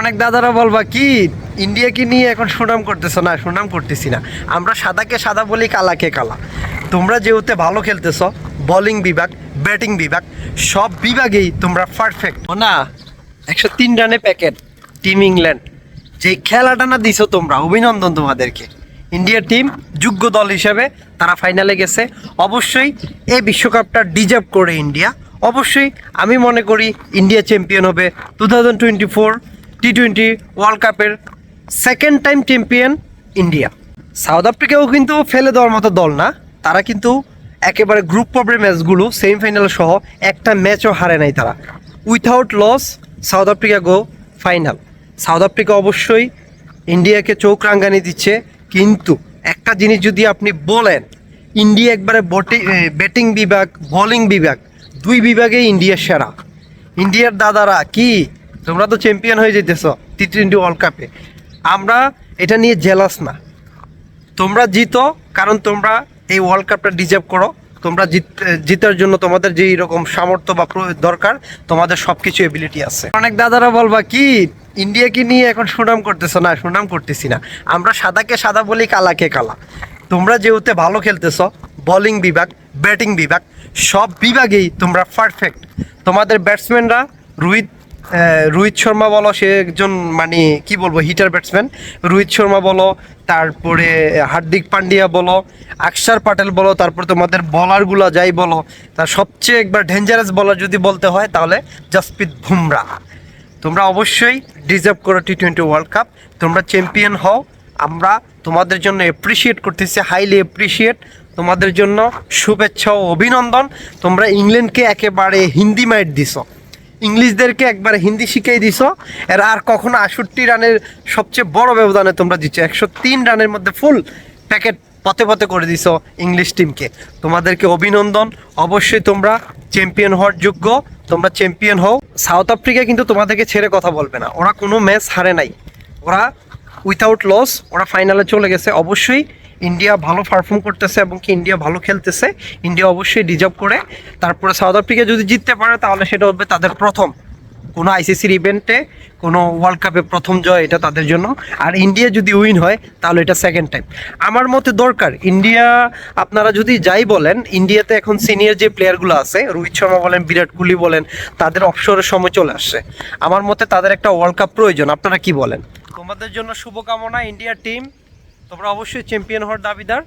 অনেক দাদারা বলবা, কি? ইন্ডিয়াকে নিয়ে এখন সুনাম করতেছো না, সুনাম করতেছি না। আমরা সাদাকে সাদা বলি, কালাকে কালা। তোমরা যেহেতু ভালো খেলতেছো বোলিং বিভাগ ব্যাটিং বিভাগ, সব বিভাগেই তোমরা পারফেক্ট না, একশো তিন রানে প্যাকেট টিম ইংল্যান্ড যে খেলাটা না দিছো তোমরা, অভিনন্দন তোমাদেরকে। ইন্ডিয়া টিম যোগ্য দল হিসেবে তারা ফাইনালে গেছে। অবশ্যই এই বিশ্বকাপটা ডিজার্ভ করে ইন্ডিয়া। অবশ্যই আমি মনে করি ইন্ডিয়া চ্যাম্পিয়ন হবে। Two thousand twenty four T twenty world কাপের second time champion India South আফ্রিকাও কিন্তু ফেলে দেওয়ার মতো দল না। তারা কিন্তু একেবারে গ্রুপ পর্বের ম্যাচগুলো সেমিফাইনাল সহ একটা ম্যাচও হারে নাই তারা। Without loss South Africa go final South Africa অবশ্যই ইন্ডিয়াকে চোখ রাঙ্গানি দিচ্ছে। কিন্তু একটা জিনিস যদি আপনি বলেন ইন্ডিয়া একবারে ব্যাটিং বিভাগ বোলিং বিভাগ, দুই বিভাগেই ইন্ডিয়া সেরা। ইন্ডিয়ার দাদারা কি তোমরা তো চ্যাম্পিয়ন হয়ে যেতেছ টি টোয়েন্টি ওয়ার্ল্ড কাপে আমরা এটা নিয়ে জেলাস না। তোমরা জিতো, কারণ তোমরা এই ওয়ার্ল্ড কাপটা ডিজার্ভ করো। তোমরা জিত, জিতার জন্য তোমাদের যেই রকম সামর্থ্য বা দরকার, তোমাদের সব কিছু এবিলিটি আছে। অনেক দাদারা বলবা, কি ইন্ডিয়াকে নিয়ে এখন সুনাম করতেছো? না, সুনাম করতেছি না। আমরা সাদাকে সাদা বলি, কালাকে কালা। তোমরা যেহেতু ভালো খেলতেছো বোলিং বিভাগ ব্যাটিং বিভাগ, সব বিভাগেই তোমরা পারফেক্ট তোমাদের ব্যাটসম্যানরা রোহিত রোহিত শর্মা বলো, সে একজন মানে কি বলব হিটার ব্যাটসম্যান রোহিত শর্মা বলো, তারপরে হার্দিক পান্ডিয়া বলো, আকসার পাটেল বলো, তারপর তোমাদের বলারগুলো যাই বলো, তার সবচেয়ে একবার ডেঞ্জারাস বলার যদি বলতে হয়, তাহলে জসপ্রীত বুমরা। তোমরা অবশ্যই ডিজার্ভ করো টি টোয়েন্টি ওয়ার্ল্ড কাপ তোমরা চ্যাম্পিয়ন হও। আমরা তোমাদের জন্য এপ্রিসিয়েট করতেছি হাইলি এপ্রিসিয়েট তোমাদের জন্য শুভেচ্ছা ও অভিনন্দন। তোমরা ইংল্যান্ডকে একেবারে হিন্দি মাইট দিছো। ইংলিশদেরকে একবার হিন্দি শিখিয়ে দিছো। এর আর কখনো আষট্টি রানের সবচেয়ে বড় ব্যবধানে তোমরা দিচ্ছ একশো তিন রানের মধ্যে ফুল প্যাকেট পথে পথে করে দিছো ইংলিশ টিমকে তোমাদেরকে অভিনন্দন। অবশ্যই তোমরা চ্যাম্পিয়ন হওয়ার যোগ্য। তোমরা চ্যাম্পিয়ন হও। সাউথ আফ্রিকা কিন্তু তোমাদেরকে ছেড়ে কথা বলবে না। ওরা কোনো ম্যাচ হারে নাই। ওরা উইথাউট লস, ওরা ফাইনালে চলে গেছে। অবশ্যই ইন্ডিয়া ভালো পারফর্ম করতেছে এবং কি ইন্ডিয়া ভালো খেলতেছে। ইন্ডিয়া অবশ্যই ডিজার্ভ করে। তারপরে সাউথ আফ্রিকা যদি জিততে পারে, তাহলে সেটা হবে তাদের প্রথম। কোনো আইসিসির ইভেন্টে কোনো ওয়ার্ল্ড কাপে প্রথম জয় এটা তাদের জন্য। আর ইন্ডিয়া যদি উইন হয়, তাহলে এটা সেকেন্ড টাইম আমার মতে দরকার ইন্ডিয়া আপনারা যদি যাই বলেন ইন্ডিয়াতে এখন সিনিয়র যে প্লেয়ারগুলো আছে, রোহিত শর্মা বলেন, বিরাট কোহলি বলেন, তাদের অবসরের সময় চলে আসছে। আমার মতে তাদের একটা ওয়ার্ল্ড কাপ প্রয়োজন, আপনারা কি বলেন? তোমাদের জন্য শুভকামনা ইন্ডিয়া টিম তোমরা অবশ্যই চ্যাম্পিয়ন হওয়ার দাবিদার।